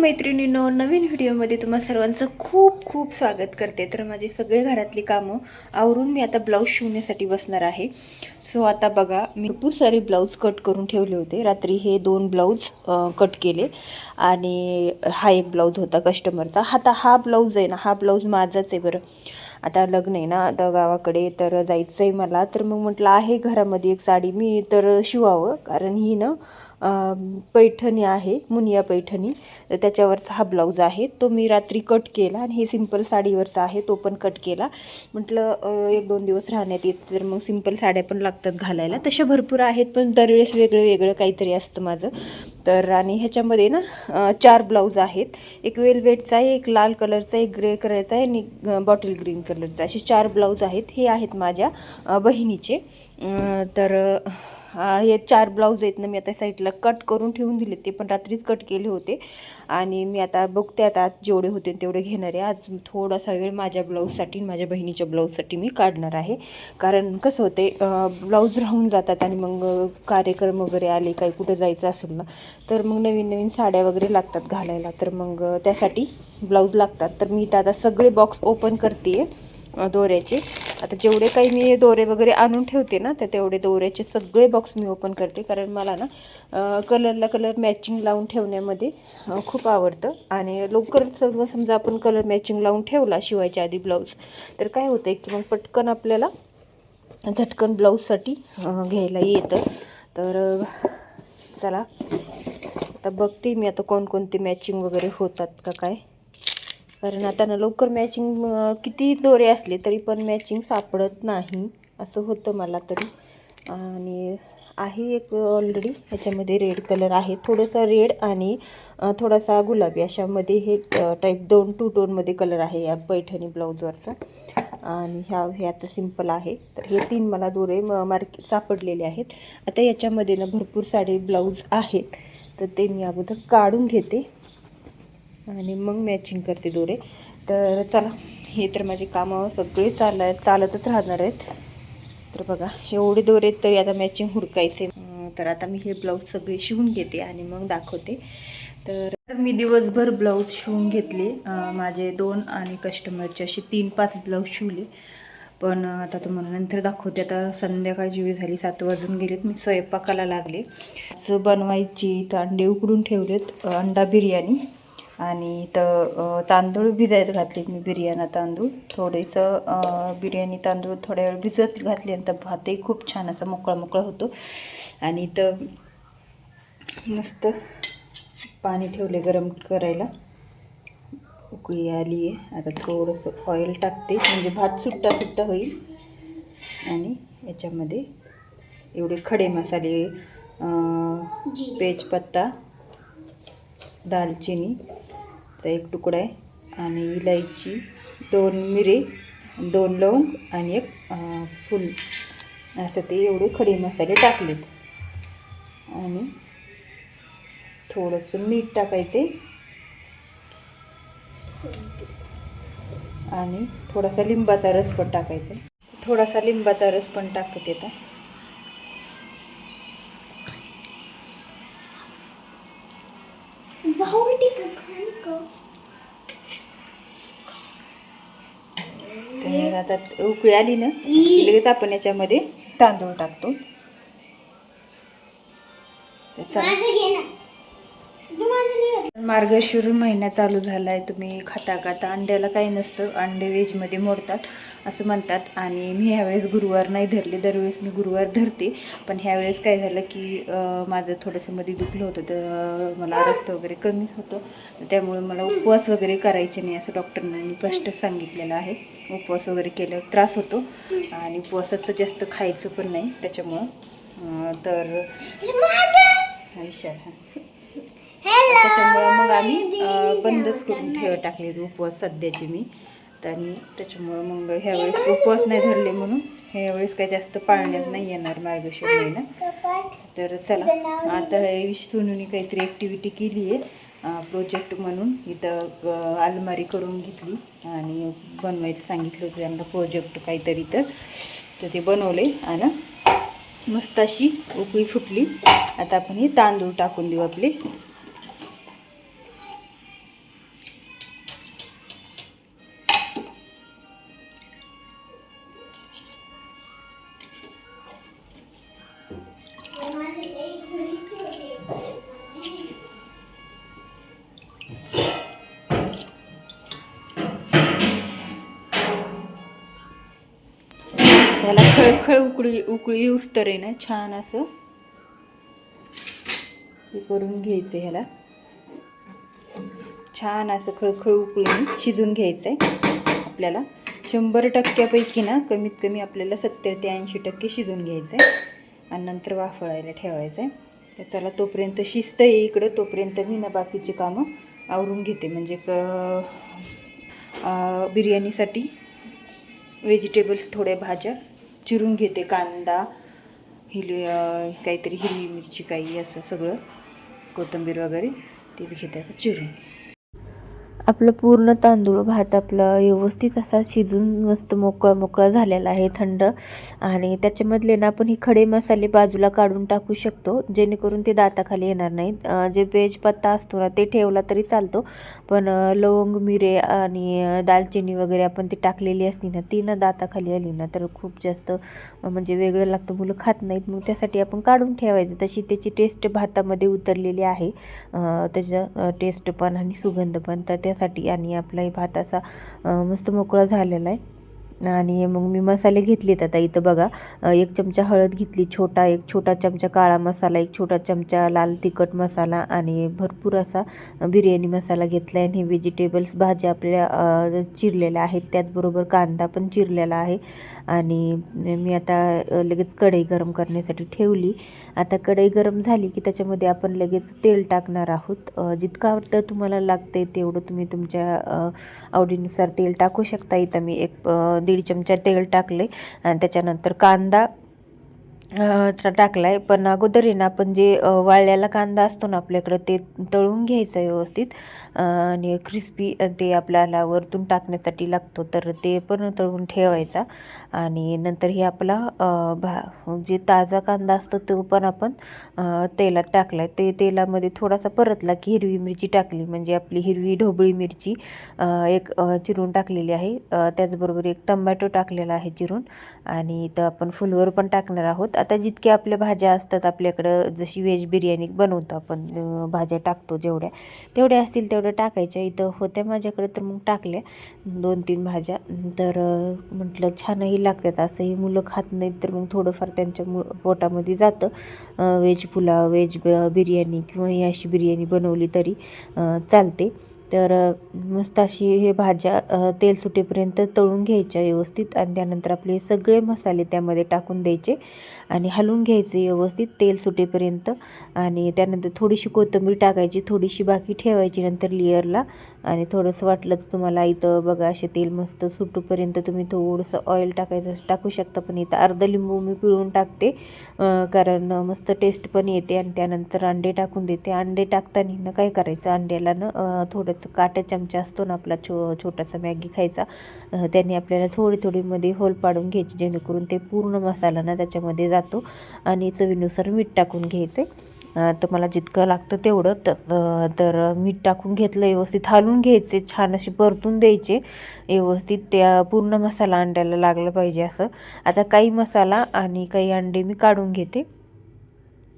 मैत्रिणींनो नवीन व्हिडिओमध्ये तुम्हा सर्वांचं खूप खूप स्वागत करते. तर माझे सगळे घरातली कामं आवरून मी आता ब्लाऊज शिवण्यासाठी बसणार आहे. सो आता बघा मी भरपूर सारे ब्लाऊज कट करून ठेवले होते. रात्री हे दोन ब्लाऊज कट केले. आणि हा एक ब्लाऊज होता कस्टमरचा. आता हा ब्लाऊज आहे ना हा ब्लाऊज माझाच आहे बरं. आता लग्न आहे ना आता गावाकडे तर जायचं आहे मला. तर मग म्हटलं आहे घरामध्ये एक साडी मी तर शिवावं. कारण ही ना पैठणी आहे मुनिया पैठणी. तर त्याच्यावरचा हा ब्लाऊज आहे. तो मी रात्री कट केला आणि हे सिंपल साडीवरचा आहे तो पण कट केला. म्हटलं एक दोन दिवस राहण्यात येत तर मग सिंपल साड्या पण लागतात घालायला. तशा भरपूर आहेत पण दरवेळेस वेगळं वेगळं काहीतरी असतं माझं. तर आणि ह्याच्यामध्ये ना चार ब्लाऊज आहेत. एक वेलवेटचा आहे एक लाल कलरचा एक ग्रे कलरचा आहे आणि बॉटल ग्रीन कलरचा. असे चार ब्लाऊज आहेत. हे आहेत माझ्या बहिणीचे. तर हे चार ब्लाऊज आहेत ना मी आता साईडला कट करून ठेवून दिले ते पण रात्रीच कट केले होते. आणि मी आता बघते आता आज जेवढे होते तेवढे घेणार आहे. आज थोडासा वेळ माझ्या ब्लाऊजसाठी माझ्या बहिणीच्या ब्लाऊजसाठी मी काढणार आहे. कारण कसं होते ब्लाऊज राहून जातात आणि मग कार्यक्रम वगैरे आले काही कुठं जायचं असेल ना तर मग नवीन नवीन साड्या वगैरे लागतात घालायला. तर मग त्यासाठी ब्लाऊज लागतात. तर मी आता सगळे बॉक्स ओपन करते दोऱ्याचे. आता जेवढे काही मी दोरे वगैरे आणून ठेवते ना तर तेवढे दोऱ्याचे सगळे बॉक्स मी ओपन करते. कारण मला ना कलरला कलर मॅचिंग लावून ठेवण्यामध्ये खूप आवडतं. आणि लवकर सर्व समजा आपण कलर मॅचिंग लावून ठेवला शिवायच्या आधी ब्लाऊज तर काय होतं की मग पटकन आपल्याला झटकन ब्लाऊजसाठी घ्यायला येतं. तर चला. आता बघते मी आता कोणकोणते मॅचिंग वगैरे होतात का काय. कारण आता ना लवकर मॅचिंग किती दोरे असले तरी पण मॅचिंग सापडत नाही. असं होतं मला तरी. आणि आहे एक ऑलरेडी ह्याच्यामध्ये रेड कलर आहे. थोडंसं रेड आणि थोडासा गुलाबी. अशामध्ये हे टाईप दोन टू टोनमध्ये कलर आहे या पैठणी ब्लाऊजवरचा आणि ह्या हे आता सिंपल आहे. तर हे तीन मला दोरे म मार्के सापडलेले आहेत. आता याच्यामध्ये ना भरपूर साडी ब्लाऊज आहेत. तर ते मी अगोदर काढून घेते. आणि मग मॅचिंग करते दोरे. तर चला हे तर माझी कामं सगळी चाल चालतच राहणार आहेत. तर बघा एवढे दोरे आहेत तरी आता मॅचिंग हुडकायचे. तर आता मी हे ब्लाऊज सगळे शिवून घेते आणि मग दाखवते. तर मी दिवसभर ब्लाऊज शिवून घेतले. माझे दोन आणि कस्टमरचे असे तीन पाच ब्लाऊज शिवले. पण आता तुम्हाला नंतर दाखवते. आता संध्याकाळची वेळ झाली सात वाजून गेलेत. मी स्वयंपाकाला लागले. असं बनवायची तर अंडे उकडून ठेवलेत अंडा बिर्याणी. आणि तर तांदूळ भिजायला घातलेत मी बिर्याणा तांदूळ. थोडेसं बिर्याणी तांदूळ थोड्या वेळ भिजत घातल्यानंतर भातही खूप छान असा मोकळा मोकळा होतो. आणि तर मस्त पाणी ठेवले गरम करायला. उकळी आली आहे. आता थोडंसं ऑइल टाकते. म्हणजे भात सुट्टा सुट्टा होईल. आणि याच्यामध्ये एवढे खडे मसाले तेजपत्ता चा एक तुकडा आहे. आणि इलायची दोन मिरे दोन लवंग आणि एक फुल. असं ते एवढे खडे मसाले टाकलेत. आणि थोडंसं मीठ टाकायचे आणि थोडासा लिंबाचा रस पण टाकायचा थोडासा लिंबाचा रस पण टाकत येतं तर आता उकळी आली ना लगेच आपण याच्यामध्ये तांदूळ टाकतो. चला मार्गशीर महिना चालू झाला आहे तुम्ही खाता खाता अंड्याला काही नसतं अंडे व्हेजमध्ये मोडतात असं म्हणतात. आणि मी ह्यावेळेस गुरुवार नाही धरले दरवेळेस मी गुरुवार धरते. पण ह्यावेळेस काय झालं की माझं थोडंसं मध्ये दुखलं होतं तर मला रक्त वगैरे कमी होतं. त्यामुळे मला उपवास वगैरे करायचे नाही असं डॉक्टरना स्पष्ट सांगितलेलं आहे. उपवास वगैरे केल्यावर त्रास होतो आणि उपवासाचं जास्त खायचं पण नाही त्याच्यामुळं. तर विचार त्याच्यामुळं मग आम्ही बंदच करून ठेव टाकले उपवास सध्याचे मी. तर आणि त्याच्यामुळं मग ह्यावेळेस उपवास नाही धरले म्हणून ह्यावेळेस काही जास्त पाळण्यात नाही येणार मार्गशीर महिना तर चला आता सोनूने काहीतरी ॲक्टिव्हिटी केली आहे प्रोजेक्ट म्हणून. इथं अलमारी करून घेतली आणि बनवायचं सांगितलं होतं त्यांना प्रोजेक्ट काहीतरी तर. तर ते बनवले आणि मस्त अशी उकळी फुटली. आता आपण हे तांदूळ टाकून देऊ आपले. त्याला खळखळ उकळी उकळी येऊस तर आहे ना छान असं. हे करून घ्यायचं ह्याला. छान असं खळखळ उकळून शिजून घ्यायचं आहे आपल्याला. शंभर टक्क्यापैकी ना कमीत कमी आपल्याला सत्तर ते ऐंशी टक्के शिजून घ्यायचं आहे आणि नंतर वाफळायला ठेवायचं आहे तर चला तोपर्यंत शिस्त आहे इकडं. तोपर्यंत मी ना बाकीची कामं आवरून घेते. म्हणजे क बिर्याणीसाठी व्हेजिटेबल्स थोड्या भाज्या. चिरून घेते कांदा हिरवी काहीतरी हिरवी मिरची काही असं सगळं कोथिंबीर वगैरे तेच घेते आता चिरून. आपलं पूर्ण तांदूळ भात आपला व्यवस्थित असा शिजून मस्त मोकळा मोकळा झालेला आहे थंड. आणि त्याच्यामधले ना आपण हे खडे मसाले बाजूला काढून टाकू शकतो जेणेकरून ते दाताखाली येणार नाहीत. जे बेजपत्ता असतो ना ते ठेवला तरी चालतो. पण लवंग मिरे आणि दालचिनी वगैरे आपण ती टाकलेली असली ना ती ना दाताखाली आली ना तर खूप जास्त म्हणजे वेगळं लागतं. मुलं खात नाहीत मग त्यासाठी आपण काढून ठेवायचं. तशी त्याची टेस्ट भातामध्ये उतरलेली आहे. त्याचं टेस्ट पण आणि सुगंध पण. तर त्या त्यासाठी आणि आपला हे भात असा मस्त मोकळा झालेला आहे. आणि मग मी मसाले घेतलेत आता इथं बघा. एक चमचा हळद घेतली छोटा एक छोटा चमचा काळा मसाला एक छोटा चमचा लाल तिखट मसाला आणि भरपूर असा बिर्याणी मसाला घेतला आहे आणि व्हेजिटेबल्स भाज्या आपल्या चिरलेल्या आहेत. त्याचबरोबर कांदा पण चिरलेला आहे. आणि मी आता लगेच कढई गरम करण्यासाठी ठेवली. आता कढई गरम झाली की त्याच्यामध्ये आपण लगेच तेल टाकणार आहोत. जितकं आवडतं तुम्हाला लागतंय तेवढं तुम्ही तुमच्या आवडीनुसार तेल टाकू शकता. इथं मी एक दीड चमचा तेल टाकले आणि त्याच्यानंतर कांदा टाकला आहे टाकलाय. पण अगोदर आहे ना आपण जे वाळलेला कांदा असतो ना आपल्याकडं ते तळून घ्यायचं व्यवस्थित. आणि क्रिस्पी ते आपल्याला वरतून टाकण्यासाठी लागतो तर ते पण तळून ठेवायचा. आणि नंतर हे आपला भा जे ताजा कांदा असतो तो पण आपण तेलात टाकला आहे ते तेलामध्ये थोडासा परतला की हिरवी मिरची टाकली. म्हणजे आपली हिरवी ढोबळी मिरची एक चिरून टाकलेली आहे. त्याचबरोबर एक टमॅटो टाकलेला आहे चिरून. आणि इथं आपण फुलवर पण टाकणार आहोत. आता जितक्या आपल्या भाज्या असतात आपल्याकडं जशी व्हेज बिर्याणी बनवतो आपण भाज्या टाकतो जेवढ्या तेवढ्या असतील तेवढ्या टाकायच्या. इथं होत्या माझ्याकडे तर मग टाकल्या दोन तीन भाज्या. तर म्हटलं छानही लागतात असंही मुलं खात नाहीत तर मग थोडंफार त्यांच्या मु पोटामध्ये जातं. व्हेज पुलाव व्हेज ब- बिर्याणी किंवा ही अशी बिर्याणी बनवली तरी चालते. तर मस्त अशी हे भाज्या तेल सुटेपर्यंत तळून घ्यायच्या व्यवस्थित आणि त्यानंतर आपले सगळे मसाले त्यामध्ये टाकून द्यायचे आणि हलवून घ्यायचे व्यवस्थित तेल सुटेपर्यंत. आणि त्यानंतर थोडीशी कोथिंबीर टाकायची थोडीशी बाकी ठेवायची नंतर लेअरला आणि थोडंसं वाटलं तर तुम्हाला इथं बघा असे तेल मस्त सुटूपर्यंत तुम्ही थोडंसं ऑइल टाकायचं टाकू शकता. पण इथं अर्ध लिंबू मी पिळून टाकते कारण मस्त टेस्ट पण येते. आणि त्यानंतर अंडे टाकून देते. अंडे टाकताना काय करायचं? अंड्याला ना थोडंसं थोडंसं काटा चमचा असतो ना आपला छो छोटासा मॅगी खायचा त्याने आपल्याला थोडी थोडी मध्ये होल पाडून घ्यायची जेणेकरून ते पूर्ण मसाला ना त्याच्यामध्ये जातो आणि चवीनुसार मीठ टाकून घ्यायचे. तर मला जितकं लागतं तेवढं तस तर मीठ टाकून घेतलं व्यवस्थित हालून घ्यायचे छान असे परतून द्यायचे व्यवस्थित त्या पूर्ण मसाला अंड्याला लागला पाहिजे असं. आता काही मसाला आणि काही अंडे मी काढून घेते.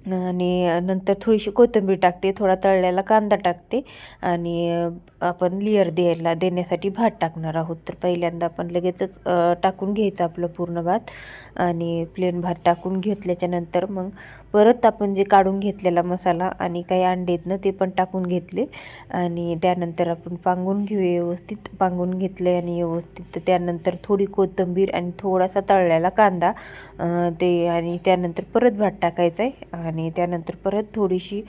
आणि नंतर थोडीशी कोथिंबीर टाकते थोडा तळलेला कांदा टाकते आणि आपण लेअर द्यायला देण्यासाठी भात टाकणार आहोत. तर पहिल्यांदा आपण लगेचच टाकून घ्यायचं आपलं पूर्ण भात आणि प्लेन भात टाकून घेतल्याच्यानंतर मग परत आपण जे काढून घेतलेला मसाला आणि काही अंडे आहेत ना ते पण टाकून घेतले. आणि त्यानंतर आपण पांगून घेऊया व्यवस्थित. पांगून घेतले आणि व्यवस्थित त्यानंतर थोडी कोथिंबीर आणि थोडासा तळलेला कांदा ते आणि त्यानंतर परत भात टाकायचा आहे आणि त्यानंतर परत थोडीशी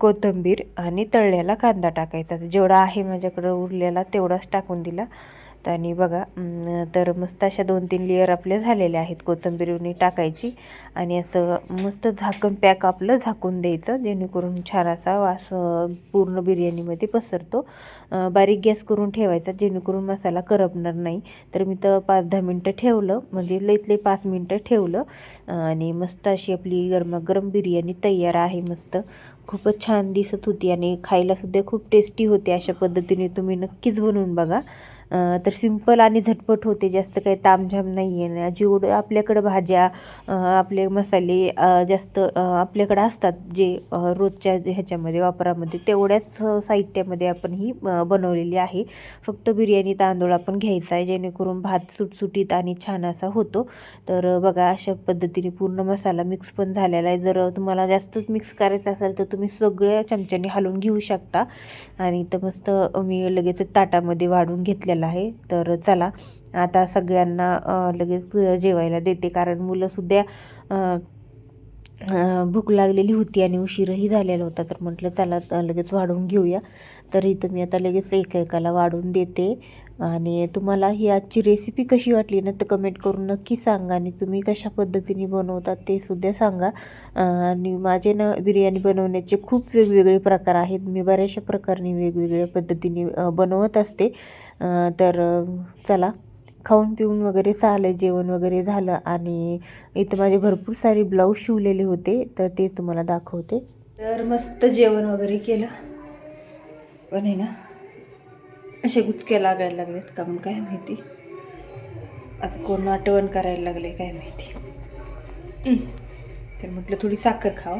कोथिंबीर आणि तळलेला कांदा टाकायचा. जेवढा आहे माझ्याकडं उरलेला तेवढाच टाकून दिला. आणि बघा तर मस्त अशा दोन तीन लेअर आपल्या झालेल्या आहेत कोथिंबीरनी टाकायची. आणि असं मस्त झाकण पॅक आपलं झाकून द्यायचं जेणेकरून छान असा वास पूर्ण बिर्याणीमध्ये पसरतो. बारीक गॅस करून ठेवायचा जेणेकरून मसाला करपणार नाही. तर मी तर पाच दहा मिनटं ठेवलं म्हणजे लईतले पाच मिनटं ठेवलं. आणि मस्त अशी आपली गरमागरम बिर्याणी तयार आहे मस्त. खूपच छान दिसत होती आणि खायलासुद्धा खूप टेस्टी होती. अशा पद्धतीने तुम्ही नक्कीच बनवून बघा. तर सिंपल आणि झटपट होते जास्त काही तामझाम नाही आहे ना जेवढं आपल्याकडं भाज्या आपले मसाले जास्त आपल्याकडं असतात जे रोजच्या ह्याच्यामध्ये वापरामध्ये. तेवढ्याच साहित्यामध्ये आपण ही बनवलेली आहे. फक्त बिर्याणी तांदूळ आपण घ्यायचा आहे जेणेकरून भात सुटसुटीत आणि छान असा होतो. तर बघा अशा पद्धतीने पूर्ण मसाला मिक्स पण झालेला आहे. जर तुम्हाला जास्तच मिक्स करायचं असेल तर तुम्ही सगळ्या चमच्याने हलवून घेऊ शकता. आणि तर मस्त मी लगेच ताटामध्ये वाढून घेतलेला आहे. तर चला आता सगळ्यांना लगेच जेवायला देते. कारण मुलंसुद्धा भूक लागलेली होती आणि उशीरही झालेला होता. तर म्हटलं चला लगेच वाढून घेऊया. तर इथं मी आता लगेच एका एकाला वाढून देते. आणि तुम्हाला ही आजची रेसिपी कशी वाटली ना तर कमेंट करून नक्की सांगा आणि तुम्ही कशा पद्धतीने बनवतात ते सुद्धा सांगा. आणि माझे ना बिर्याणी बनवण्याचे खूप वेगवेगळे प्रकार आहेत. मी बऱ्याचशा प्रकारे वेगवेगळ्या पद्धतीने बनवत असते. तर चला खाऊन पिऊन वगैरे चाललं जेवण वगैरे झालं. आणि इथं माझे भरपूर सारे ब्लाऊज शिवलेले होते तर तेच तुम्हाला दाखवते. तर मस्त जेवण वगैरे केलं. पण आहे ना असे गुचके लागायला लागलेत का मग काय माहिती. आज कोण आठवण करायला लागले काय माहिती. तर म्हटलं थोडी साखर खाव.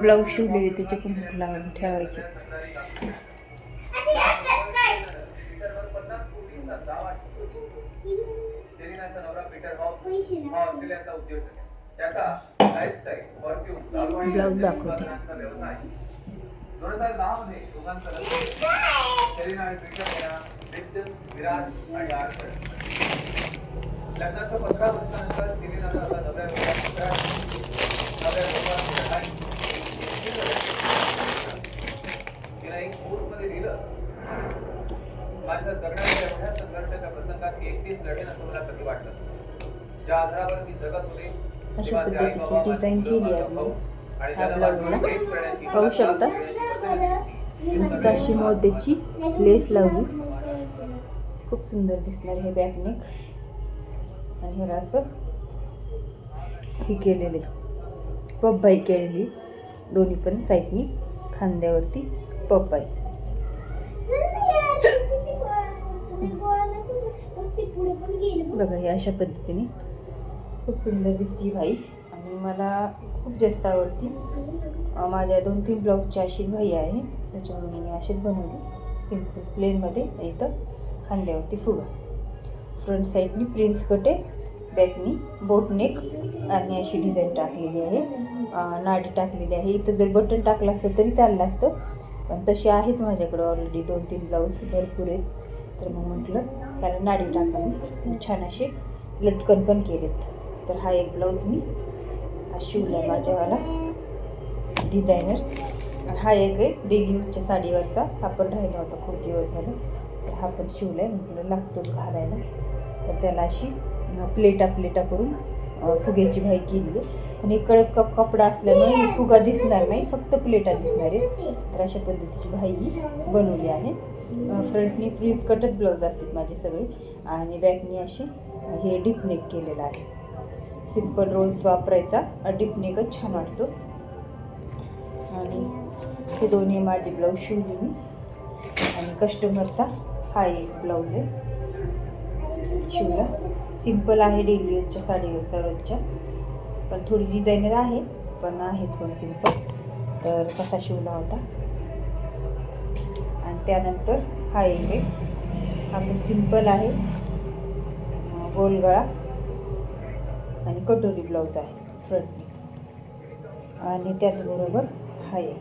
ब्लाऊज शिवले त्याचे पण लावून ठेवायचे. ब्लाऊज दाखवते. लग्नाचं पंधरा वर्षानंतर नवरा नवऱ्या नवऱ्या तिला एक कोर्टमध्ये लिहिलं माझ्या जगण्याच्या एवढ्या संघर्षाच्या प्रसंगात एकटीच लढेन असं मला कधी वाटलं? अशा पद्धतीची डिझाईन केली आहे ह्या ब्लाऊजला पाहू शकता? मस्त अशी मोत्याची लेस लावली. खूप सुंदर दिसणार हे बॅकनेक आणि ह्याला असं हे केलेले पप्पाई केलेली. दोन्ही पण साईडनी खांद्यावरती पप्पाई. बघा हे अशा पद्धतीने खूप सुंदर दिसती भाई आणि मला खूप जास्त आवडती. माझ्या दोन तीन ब्लाऊजची अशीच भाई आहे. त्याच्यामुळे मी अशीच बनवली. सिंपल प्लेनमध्ये इथं खांद्यावरती फुगा. फ्रंट साईडनी प्रिन्स कटे बॅकनी बोटनेक आणि अशी डिझाईन टाकलेली आहे. नाडी टाकलेली आहे. इथं जर बटन टाकलं असतं तरी चाललं असतं. पण तसे आहेत माझ्याकडं ऑलरेडी दोन तीन ब्लाऊज भरपूर आहेत. तर मग म्हटलं ह्याला नाडी टाकावी. छान असे लटकन पण केलेत. तर हा एक ब्लाऊज मी हा शिवला आहे माझ्यावाला डिझायनर आणि हा एक आहे डेली यूजच्या साडीवरचा. हा पण राहिला होता खूप दिवस झाला. तर हा पण शिवला आहे म्हटलं लागतोच घालायला. तर त्याला अशी प्लेटा प्लेटा करून फुग्याची भाई केली आहे. पण हे कडक कप कपडा असल्यामुळे फुगा दिसणार नाही फक्त प्लेटा दिसणार आहेत तर अशा पद्धतीची भाई ही बनवली आहे. फ्रंटनी फ्रीज कटच ब्लाऊज असतात माझे सगळे. आणि बॅकनी अशी हे डिपनेक केलेलं आहे. सिंपल रोज वापरायचा. डिपनेकच छान वाटतो. आणि हे दोन्ही माझे ब्लाऊज शिवले मी. आणि कस्टमरचा हा एक ब्लाऊज आहे. शिवला. सिंपल आहे डेली यूजच्या साडीवरचा रोजच्या. पण थोडी डिझायनर आहे पण आहे थोडं सिंपल तर कसा शिवला होता. आणि त्यानंतर हा एक आहे. हा पण सिंपल आहे. गोलगळा. आणि कटोरी ब्लाऊज आहे फ्रंट आणि त्याचबरोबर हा एक.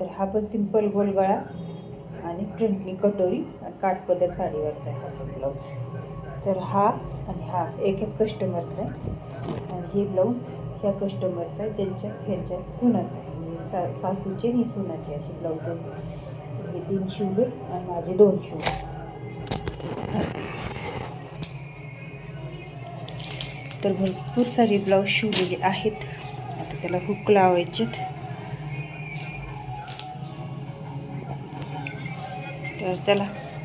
तर हा पण सिंपल गोलगळा आणि प्रिंटनी कटोरी आणि काठपदर साडीवरचा आहे हा ब्लाऊज. तर हा आणि हा एकच कस्टमरचा आहे. आणि हे ब्लाऊज ह्या कस्टमरचा आहे ज्यांच्यात ह्यांच्यात सुनाचं आहे. म्हणजे सा सासूचे आणि सुनाचे असे ब्लाऊज आहेत. तर हे तीन शिवले आणि माझे दोन शिवले तर भरपूर सारे ब्लाऊज शिवलेले आहेत. आता त्याला हुक लावायचेत तर चला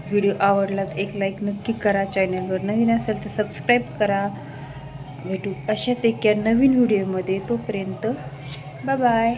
व्हिडिओ आवडलाच एक लाईक नक्की करा. चॅनलवर नवीन असेल तर सबस्क्राईब करा. भेटू अशाच एका नवीन व्हिडिओमध्ये तोपर्यंत बाय बाय